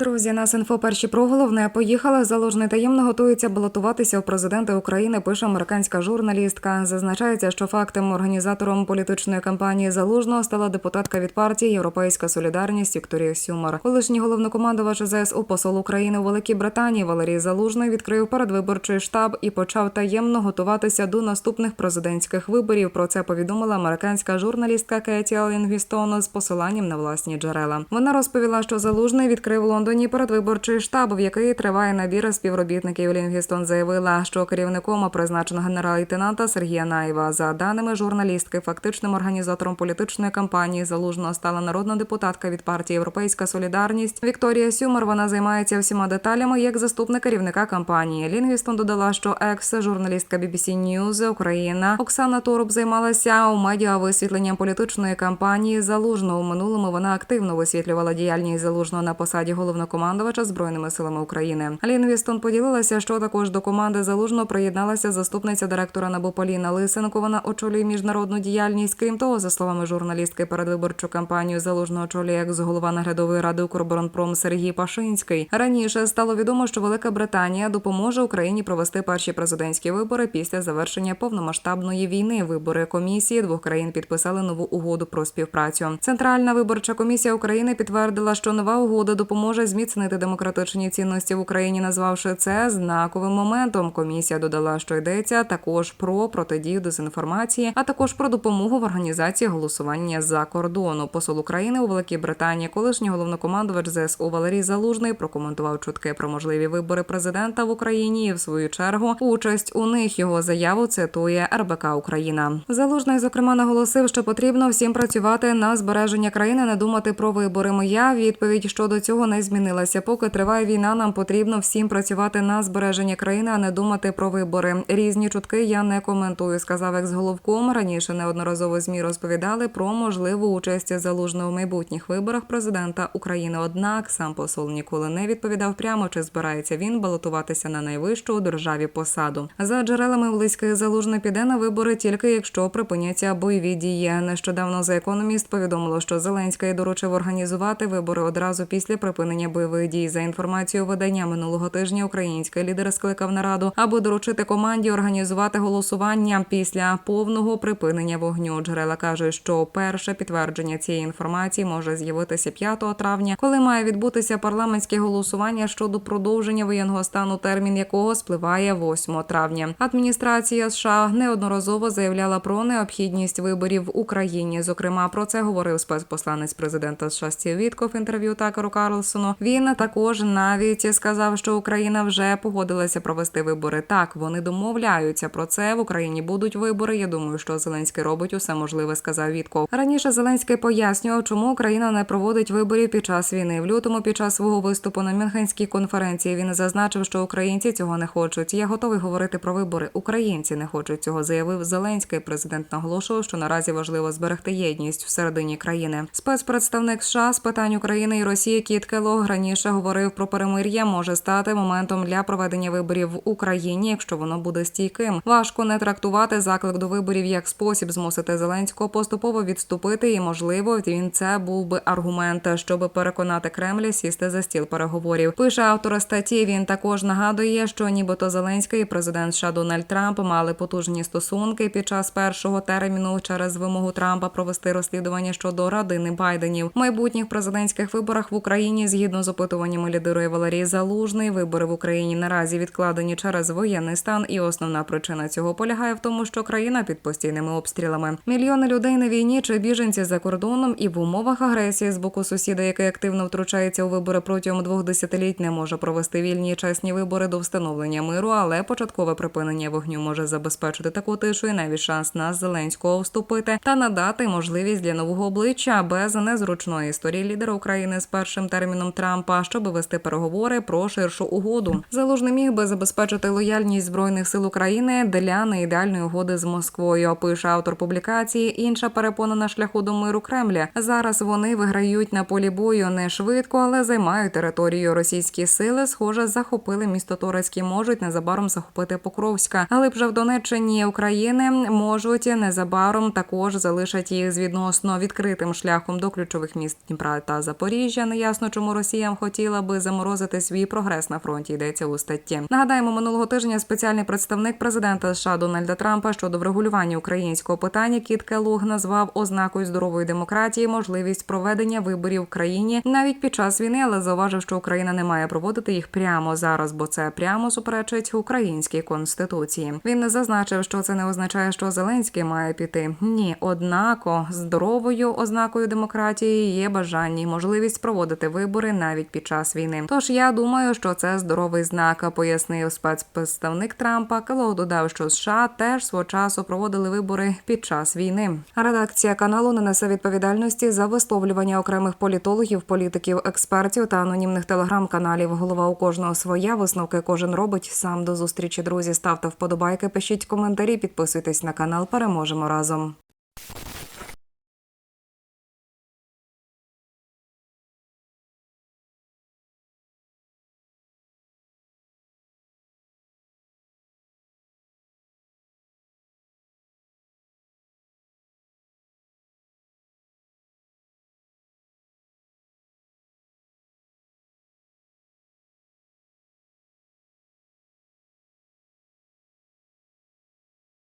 Друзі, нас інфо перші про головне поїхали. Залужний таємно готується балотуватися у президенти України. Пише американська журналістка. Зазначається, що фактом організатором політичної кампанії залужного стала депутатка від партії Європейська Солідарність Вікторія Сюмар. Колишній головнокомандувач ЗСУ посол України у Великій Британії Валерій Залужний відкрив передвиборчий штаб і почав таємно готуватися до наступних президентських виборів. Про це повідомила американська журналістка Кеті Лінгвістон з посиланням на власні джерела. Вона розповіла, що залужний відкрив у Лондоні передвиборчий штаб, в який триває набір співробітників. Лінгвістон заявила, що керівником призначено генерал-лейтенанта Сергія Наєва. За даними журналістки, фактичним організатором політичної кампанії залужного стала народна депутатка від партії Європейська Солідарність Вікторія Сюмер. Вона займається всіма деталями як заступник керівника кампанії. Лінгвістон додала, що екс-журналістка BBC News Україна Оксана Торуб займалася у медіа висвітленням політичної кампанії залужного. У минулому вона активно висвітлювала діяльність залужного на посаді головнокомандувача збройними силами України. Лінгвістон поділилася, що також до команди залужного приєдналася заступниця директора НАБУ Поліна Лисенко. Вона очолює міжнародну діяльність. Крім того, за словами журналістки, передвиборчу кампанію залужного очолює екс-голова наглядової ради Укроборонпром Сергій Пашинський. Раніше стало відомо, що Велика Британія допоможе Україні провести перші президентські вибори після завершення повномасштабної війни. Вибори комісії двох країн підписали нову угоду про співпрацю. Центральна виборча комісія України підтвердила, що нова угода допоможе зміцнити демократичні цінності в Україні, назвавши це знаковим моментом. Комісія додала, що йдеться також про протидію дезінформації, а також про допомогу в організації голосування за кордону. Посол України у Великій Британії, колишній головнокомандувач ЗСУ Валерій Залужний прокоментував чутки про можливі вибори президента в Україні. І в свою чергу участь у них його заяву цитує РБК Україна. Залужний зокрема наголосив, що потрібно всім працювати на збереження країни, не думати про вибори. Моя відповідь щодо цього не змінилася. Поки триває війна, нам потрібно всім працювати на збереження країни, а не думати про вибори. Різні чутки я не коментую, сказав екс-головком. Раніше неодноразово змі розповідали про можливу участь залужного в майбутніх виборах президента України. Однак сам посол ніколи не відповідав прямо, чи збирається він балотуватися на найвищу у державі посаду. За джерелами близьких залужний піде на вибори тільки якщо припиняться бойові дії. Нещодавно за економіст повідомило, що Зеленський доручив організувати вибори одразу після припинення бойових дій. За інформацією видання минулого тижня, український лідер скликав нараду, аби доручити команді організувати голосування після повного припинення вогню. Джерела кажуть, що перше підтвердження цієї інформації може з'явитися 5 травня, коли має відбутися парламентське голосування щодо продовження воєнного стану, термін якого спливає 8 травня. Адміністрація США неодноразово заявляла про необхідність виборів в Україні. Зокрема, про це говорив спецпосланець президента США Стів Вітков інтерв'ю Такеру Карлсону. Він також навіть сказав, що Україна вже погодилася провести вибори. Так вони домовляються про це. В Україні будуть вибори. Я думаю, що Зеленський робить усе можливе, сказав Вітков. Раніше Зеленський пояснював, чому Україна не проводить виборів під час війни. В лютому під час свого виступу на Мюнхенській конференції він зазначив, що українці цього не хочуть. Я готовий говорити про вибори. Українці не хочуть цього, заявив Зеленський. Президент наголошував, що наразі важливо зберегти єдність всередині країни. Спецпредставник США з питань України і Росії Кіт Келог раніше говорив про перемир'я може стати моментом для проведення виборів в Україні, якщо воно буде стійким. Важко не трактувати заклик до виборів як спосіб змусити Зеленського поступово відступити, і можливо він це був би аргумент, щоб переконати Кремль сісти за стіл переговорів. Пише автор статті. Він також нагадує, що нібито Зеленський і президент США Дональд Трамп мали потужні стосунки під час першого терміну через вимогу Трампа провести розслідування щодо родини Байденів. Майбутніх президентських виборах в Україні згідно з опитуваннями лідирує Валерій Залужний. Вибори в Україні наразі відкладені через воєнний стан, і основна причина цього полягає в тому, що країна під постійними обстрілами. Мільйони людей на війні чи біженці за кордоном і в умовах агресії з боку сусіда, який активно втручається у вибори протягом двох десятиліть, не може провести вільні і чесні вибори до встановлення миру, але початкове припинення вогню може забезпечити таку тишу і навіть шанс на Зеленського вступити та надати можливість для нового обличчя без незручної історії лідера України з першим терміном Трампа, щоб вести переговори про ширшу угоду. Залужний міг би забезпечити лояльність збройних сил України для неідеальної угоди з Москвою. Пише автор публікації. Інша перепона на шляху до миру Кремля. Зараз вони виграють на полі бою не швидко, але займають територію. Російські сили, схоже, захопили місто Торецьк можуть незабаром захопити Покровська. Але вже в Донеччині України можуть незабаром також залишать їх з відносно відкритим шляхом до ключових міст Дніпра та Запоріжжя. Неясно, чому Росія Росія хотіла би заморозити свій прогрес на фронті. Йдеться у статті. Нагадаємо, минулого тижня спеціальний представник президента США Дональда Трампа щодо врегулювання українського питання Кіт Келлог назвав ознакою здорової демократії можливість проведення виборів в країні навіть під час війни, але зауважив, що Україна не має проводити їх прямо зараз, бо це прямо суперечить українській конституції. Він не зазначив, що це не означає, що Зеленський має піти. Ні, однако здоровою ознакою демократії є бажання і можливість проводити вибори навіть під час війни. Тож я думаю, що це здоровий знак, пояснив спецпредставник Трампа. Келлог додав, що США теж свого часу проводили вибори під час війни. Редакція каналу не несе відповідальності за висловлювання окремих політологів, політиків, експертів та анонімних телеграм-каналів. Голова у кожного своя висновки кожен робить сам до зустрічі. Друзі, ставте вподобайки, пишіть коментарі, підписуйтесь на канал. Переможемо разом.